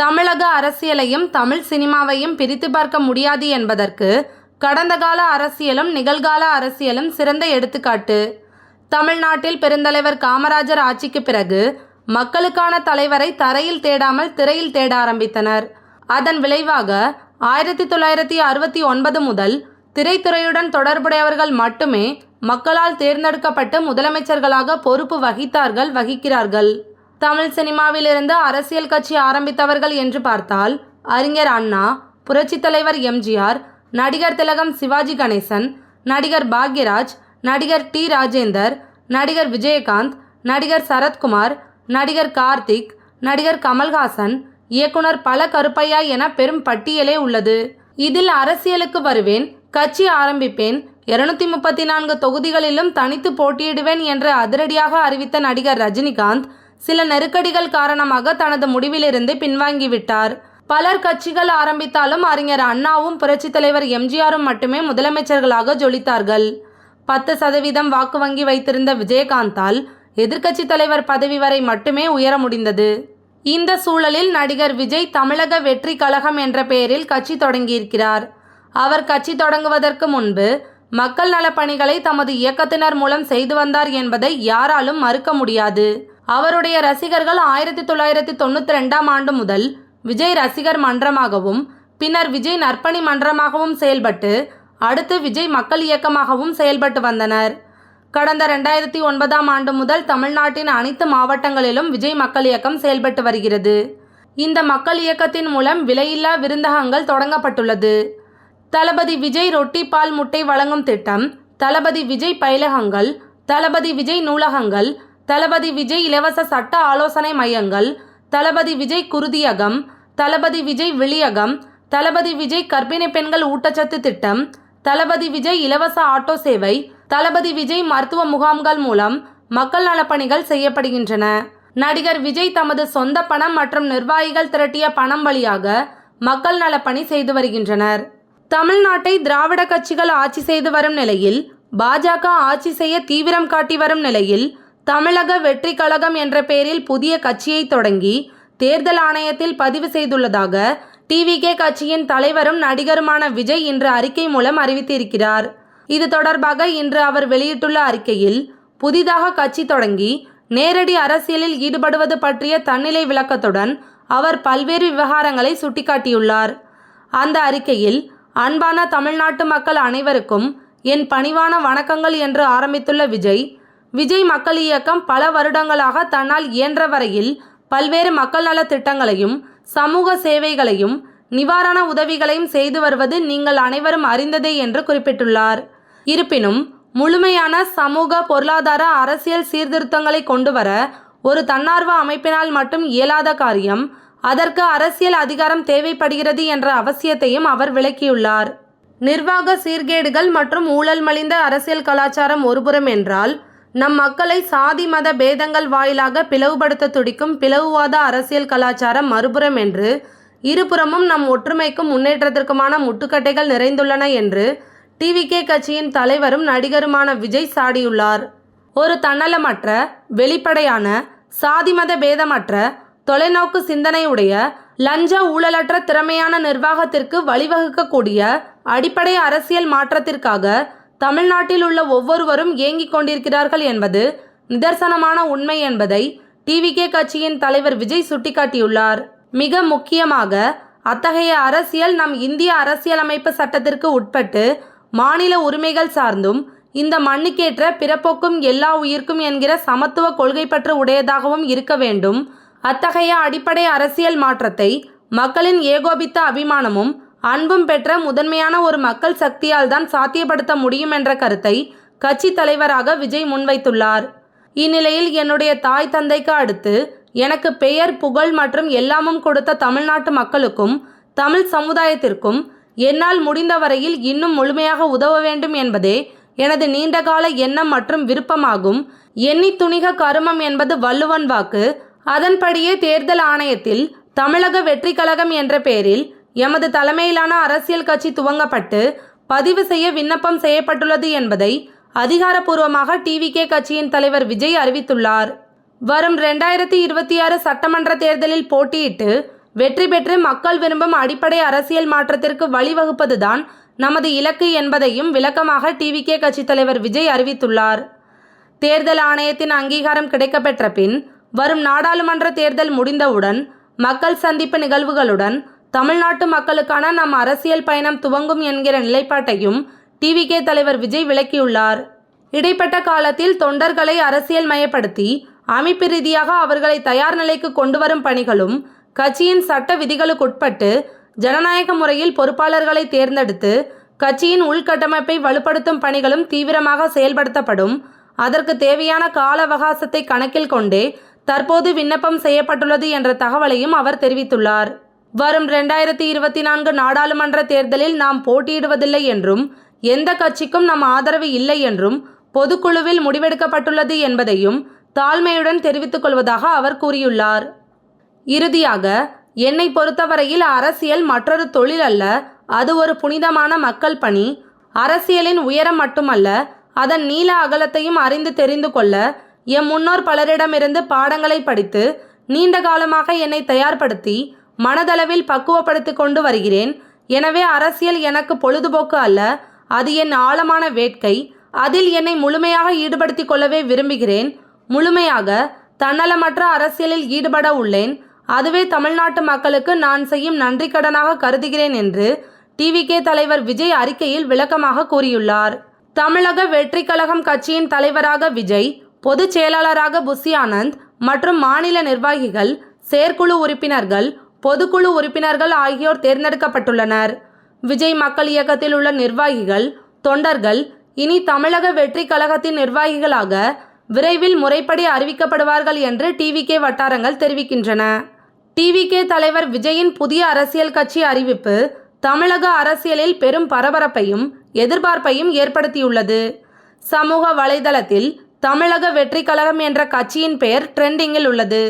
தமிழக அரசியலையும் தமிழ் சினிமாவையும் பிரித்து பார்க்க முடியாது என்பதற்கு கடந்த கால அரசியலும் நிகழ்கால அரசியலும் சிறந்த எடுத்துக்காட்டு. தமிழ்நாட்டில் பெருந்தலைவர் காமராஜர் ஆட்சிக்கு பிறகு மக்களுக்கான தலைவரை தரையில் தேடாமல் திரையில் தேட ஆரம்பித்தனர். அதன் விளைவாக ஆயிரத்தி தொள்ளாயிரத்தி அறுபத்தி ஒன்பது முதல் திரைத்துறையுடன் தொடர்புடையவர்கள் மட்டுமே மக்களால் தேர்ந்தெடுக்கப்பட்டு முதலமைச்சர்களாக பொறுப்பு வகித்தார்கள் வகிக்கிறார்கள். தமிழ் சினிமாவிலிருந்து அரசியல் கட்சி ஆரம்பித்தவர்கள் என்று பார்த்தால் அறிஞர் அண்ணா புரட்சித் தலைவர் எம்ஜிஆர் நடிகர் திலகம் சிவாஜி கணேசன் நடிகர் பாக்யராஜ் நடிகர் டி ராஜேந்தர் நடிகர் விஜயகாந்த் நடிகர் சரத்குமார் நடிகர் கார்த்திக் நடிகர் கமல்ஹாசன் இயக்குனர் பல கருப்பையா என பெரும் பட்டியலே உள்ளது. இதில் அரசியலுக்கு வருவேன் கட்சி ஆரம்பிப்பேன் இருநூத்தி முப்பத்தி நான்கு தொகுதிகளிலும் தனித்து போட்டியிடுவேன் என்று அதிரடியாக அறிவித்த நடிகர் ரஜினிகாந்த் சில நெருக்கடிகள் காரணமாக தனது முடிவிலிருந்து பின்வாங்கிவிட்டார். பலர் கட்சிகள் ஆரம்பித்தாலும் அறிஞர் அண்ணாவும் புரட்சித் தலைவர் எம்ஜிஆரும் மட்டுமே முதலமைச்சர்களாக ஜொலித்தார்கள். பத்து சதவீதம் வாக்கு வங்கி வைத்திருந்த விஜயகாந்தால் எதிர்க்கட்சி தலைவர் பதவி வரை மட்டுமே உயர முடிந்தது. இந்த சூழலில் நடிகர் விஜய் தமிழக வெற்றி கழகம் என்ற பெயரில் கட்சி தொடங்கியிருக்கிறார். அவர் கட்சி தொடங்குவதற்கு முன்பு மக்கள் நலப்பணிகளை தமது இயக்கத்தினர் மூலம் செய்து வந்தார் என்பதை யாராலும் மறுக்க முடியாது. அவருடைய ரசிகர்கள் ஆயிரத்தி தொள்ளாயிரத்தி தொண்ணூற்றி ரெண்டாம் ஆண்டு முதல் விஜய் ரசிகர் மன்றமாகவும் பின்னர் விஜய் நற்பணி மன்றமாகவும் செயல்பட்டு அடுத்து விஜய் மக்கள் இயக்கமாகவும் செயல்பட்டு வந்தனர். கடந்த ரெண்டாயிரத்தி ஒன்பதாம் ஆண்டு முதல் தமிழ்நாட்டின் அனைத்து மாவட்டங்களிலும் விஜய் மக்கள் இயக்கம் செயல்பட்டு வருகிறது. இந்த மக்கள் இயக்கத்தின் மூலம் விலையில்லா விருந்தகங்கள் தொடங்கப்பட்டுள்ளது. தளபதி விஜய் ரொட்டி பால் முட்டை வழங்கும் திட்டம் தளபதி விஜய் பயிலகங்கள் தளபதி விஜய் நூலகங்கள் தளபதி விஜய் இலவச சட்ட ஆலோசனை மையங்கள் தளபதி விஜய் குருதியகம் தளபதி விஜய் விளியகம் தளபதி விஜய் கர்ப்பிணி பெண்கள் ஊட்டச்சத்து திட்டம் தளபதி விஜய் இலவச ஆட்டோ சேவை தளபதி விஜய் மருத்துவ முகாம்கள் மூலம் மக்கள் நலப்பணிகள் செய்யப்படுகின்றன. நடிகர் விஜய் தமது சொந்த பணம் மற்றும் நிர்வாகிகள் திரட்டிய பணம் வழியாக மக்கள் நலப்பணி செய்து வருகின்றனர். தமிழ்நாட்டை திராவிட கட்சிகள் ஆட்சி செய்து வரும் நிலையில் பாஜக ஆட்சி செய்ய தீவிரம் காட்டி வரும் நிலையில் தமிழக வெற்றி கழகம் என்ற பெயரில் புதிய கட்சியை தொடங்கி தேர்தல் ஆணையத்தில் பதிவு செய்துள்ளதாக டிவிகே கட்சியின் தலைவரும் நடிகருமான விஜய் இன்று அறிக்கை மூலம் அறிவித்திருக்கிறார். இது தொடர்பாக இன்று அவர் வெளியிட்டுள்ள அறிக்கையில் புதிதாக கட்சி தொடங்கி நேரடி அரசியலில் ஈடுபடுவது பற்றிய தன்னிலை விளக்கத்துடன் அவர் பல்வேறு விவகாரங்களை சுட்டிக்காட்டியுள்ளார். அந்த அறிக்கையில் அன்பான தமிழ்நாட்டு மக்கள் அனைவருக்கும் என் பணிவான வணக்கங்கள் என்று ஆரம்பித்துள்ள விஜய் விஜய் மக்கள் இயக்கம் பல வருடங்களாக தன்னால் இயன்ற வரையில் பல்வேறு மக்கள் நல திட்டங்களையும் சமூக சேவைகளையும் நிவாரண உதவிகளையும் செய்து வருவது நீங்கள் அனைவரும் அறிந்ததே என்று குறிப்பிட்டுள்ளார். இருப்பினும் முழுமையான சமூக பொருளாதார அரசியல் சீர்திருத்தங்களை கொண்டு வர ஒரு தன்னார்வ அமைப்பினால் மட்டும் இயலாத காரியம் அதற்கு அரசியல் அதிகாரம் தேவைப்படுகிறது என்ற அவசியத்தையும் அவர் விளக்கியுள்ளார். நிர்வாக சீர்கேடுகள் மற்றும் ஊழல் மலிந்த அரசியல் கலாச்சாரம் ஒருபுறம் என்றால் நம் மக்களை சாதி மத பேதங்கள் வாயிலாக பிளவுபடுத்த துடிக்கும் பிளவுவாத அரசியல் கலாச்சாரம் மறுபுறம் என்று இருபுறமும் நம் ஒற்றுமைக்கும் முன்னேற்றத்திற்குமான முட்டுக்கட்டைகள் நிறைந்துள்ளன என்று டிவிகே கட்சியின் தலைவரும் நடிகருமான விஜய் சாடியுள்ளார். ஒரு தன்னலமற்ற வெளிப்படையான சாதி மத பேதமற்ற தொலைநோக்கு சிந்தனையுடைய லஞ்ச ஊழலற்ற திறமையான நிர்வாகத்திற்கு வழிவகுக்கக்கூடிய அடிப்படை அரசியல் மாற்றத்திற்காக தமிழ்நாட்டில் உள்ள ஒவ்வொருவரும் ஏங்கிக் கொண்டிருக்கிறார்கள் என்பது நிதர்சனமான உண்மை என்பதை டிவிகே கட்சியின் தலைவர் விஜய் சுட்டிக்காட்டியுள்ளார். மிக முக்கியமாக அத்தகைய அரசியல் நம் இந்திய அரசியலமைப்பு சட்டத்திற்கு உட்பட்டு மாநில உரிமைகள் சார்ந்தும் இந்த மண்ணுக்கேற்ற பிறப்போக்கும் எல்லா உயிர்க்கும் என்கிற சமத்துவ கொள்கை பற்று உடையதாகவும் இருக்க வேண்டும். அத்தகைய அடிப்படை அரசியல் மாற்றத்தை மக்களின் ஏகோபித்த அபிமானமும் அன்பும் பெற்ற முதன்மையான ஒரு மக்கள் சக்தியால் தான் சாத்தியப்படுத்த முடியும் என்ற கருத்தை கட்சி தலைவராக விஜய் முன்வைத்துள்ளார். இந்நிலையில் என்னுடைய தாய் தந்தைக்கு அடுத்து எனக்கு பெயர் புகழ் மற்றும் எல்லாமும் கொடுத்த தமிழ்நாட்டு மக்களுக்கும் தமிழ் சமுதாயத்திற்கும் என்னால் முடிந்த வரையில் இன்னும் முழுமையாக உதவ வேண்டும் என்பதே எனது நீண்டகால எண்ணம் மற்றும் விருப்பமாகும். எண்ணி துணிக கருமம் என்பது வள்ளுவன் வாக்கு. அதன்படியே தேர்தல் ஆணையத்தில் தமிழக வெற்றி கழகம் என்ற பெயரில் எமது தலைமையிலான அரசியல் கட்சி துவங்கப்பட்டு பதிவு செய்ய விண்ணப்பம் செய்யப்பட்டுள்ளது என்பதை அதிகாரப்பூர்வமாக டிவிகே கட்சியின் தலைவர் விஜய் அறிவித்துள்ளார். வரும் ரெண்டாயிரத்தி இருபத்தி ஆறு சட்டமன்ற தேர்தலில் போட்டியிட்டு வெற்றி பெற்று மக்கள் விரும்பும் அடிப்படை அரசியல் மாற்றத்திற்கு வழிவகுப்பதுதான் நமது இலக்கு என்பதையும் விளக்கமாக டிவிகே கட்சித் தலைவர் விஜய் அறிவித்துள்ளார். தேர்தல் ஆணையத்தின் அங்கீகாரம் கிடைக்கப்பெற்ற பின் வரும் நாடாளுமன்ற தேர்தல் முடிந்தவுடன் மக்கள் சந்திப்பு நிகழ்வுகளுடன் தமிழ்நாட்டு மக்களுக்கான நம் அரசியல் பயணம் துவங்கும் என்கிற நிலைப்பாட்டையும் டிவிகே தலைவர் விஜய் விளக்கியுள்ளார். இடைப்பட்ட காலத்தில் தொண்டர்களை அரசியல் மயப்படுத்தி அமைப்பு ரீதியாக அவர்களை தயார் நிலைக்கு கொண்டு வரும் பணிகளும் கட்சியின் சட்ட விதிகளுக்குட்பட்டு ஜனநாயக முறையில் பொறுப்பாளர்களை தேர்ந்தெடுத்து கட்சியின் உள்கட்டமைப்பை வலுப்படுத்தும் பணிகளும் தீவிரமாக செயல்படுத்தப்படும். அதற்கு தேவையான கால அவகாசத்தை கணக்கில் கொண்டே தற்போது விண்ணப்பம் செய்யப்பட்டுள்ளது என்ற தகவலையும் அவர் தெரிவித்துள்ளார். வரும் ரெண்டாயிரத்தி இருபத்தி நான்கு நாடாளுமன்ற தேர்தலில் நாம் போட்டியிடுவதில்லை என்றும் எந்த கட்சிக்கும் நம் ஆதரவு இல்லை என்றும் பொதுக்குழுவில் முடிவெடுக்கப்பட்டுள்ளது என்பதையும் தாழ்மையுடன் தெரிவித்துக் கொள்வதாக அவர் கூறியுள்ளார். இறுதியாக என்னை பொறுத்தவரையில் அரசியல் மற்றொரு தொழில் அல்ல அது ஒரு புனிதமான மக்கள் பணி. அரசியலின் உயரம் மட்டுமல்ல அதன் நீள அகலத்தையும் அறிந்து தெரிந்து கொள்ள எம் முன்னோர் பலரிடமிருந்து பாடங்களை படித்து நீண்ட காலமாக என்னை தயார்படுத்தி மனதளவில் பக்குவப்படுத்தி கொண்டு வருகிறேன். எனவே அரசியல் எனக்கு பொழுதுபோக்கு அல்ல. அது என் ஆழமான வேட்கை. அதில் என்னை முழுமையாக ஈடுபடுத்திக் கொள்ளவே விரும்புகிறேன். முழுமையாக தன்னலமற்ற அரசியலில் ஈடுபட உள்ளேன். அதுவே தமிழ்நாட்டு மக்களுக்கு நான் செய்யும் நன்றிக்கடனாக கருதுகிறேன் என்று டிவிகே தலைவர் விஜய் அறிக்கையில் விளக்கமாக கூறியுள்ளார். தமிழக வெற்றி கழகம் கட்சியின் தலைவராக விஜய் பொதுச் செயலாளராக புசி ஆனந்த் மற்றும் மாநில நிர்வாகிகள் செயற்குழு உறுப்பினர்கள் பொதுக்குழு உறுப்பினர்கள் ஆகியோர் தேர்ந்தெடுக்கப்பட்டுள்ளனர். விஜய் மக்கள் இயக்கத்தில் உள்ள நிர்வாகிகள் தொண்டர்கள் இனி தமிழக வெற்றி கழகத்தின் நிர்வாகிகளாக விரைவில் முறைப்படி அறிவிக்கப்படுவார்கள் என்று டிவிகே வட்டாரங்கள் தெரிவிக்கின்றன. டிவிகே தலைவர் விஜயின் புதிய அரசியல் கட்சி அறிவிப்பு தமிழக அரசியலில் பெரும் பரபரப்பையும் எதிர்பார்ப்பையும் ஏற்படுத்தியுள்ளது. சமூக வலைதளத்தில் தமிழக வெற்றி கழகம் என்ற கட்சியின் பெயர் ட்ரெண்டிங்கில் உள்ளது.